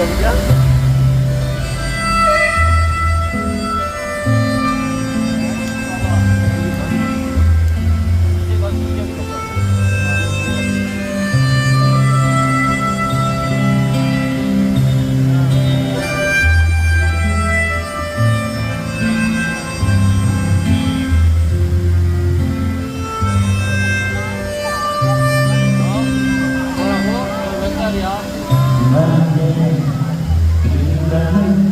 여기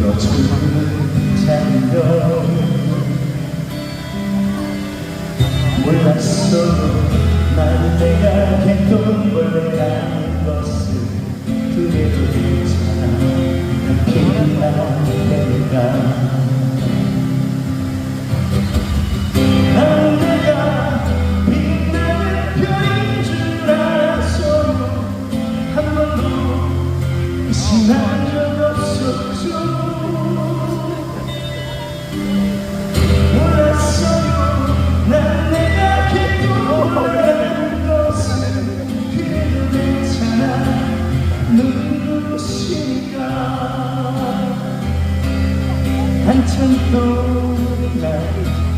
들어주는 잔별 몰랐어. 난 내가 개똥벌레라는 것을 그래도 괜찮아. 빛나는 내가 한참 동안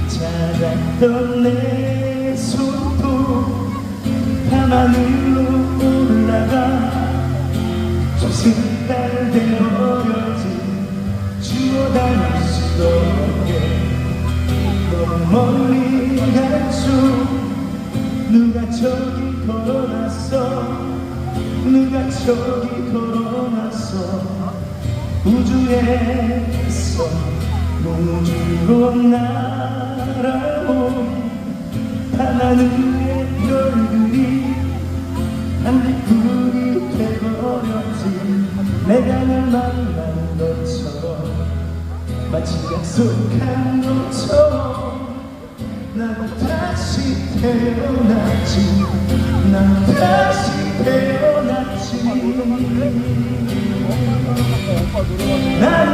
자랐던 내 손도 밤하늘로 올라가 조승달 되어버렸지 주워 담을 수 없게. 너무 멀리 갔죠 누가 저기 걸어놨어? 누가 저기 걸어놨어 우주에서 우주로 날아온 밤하늘의 별들이 한풀이 돼버렸지. 내가 널 만난 것처럼 마치 약속한 것처럼 나도 다시 태어났지. 난 다시 태어났지 네.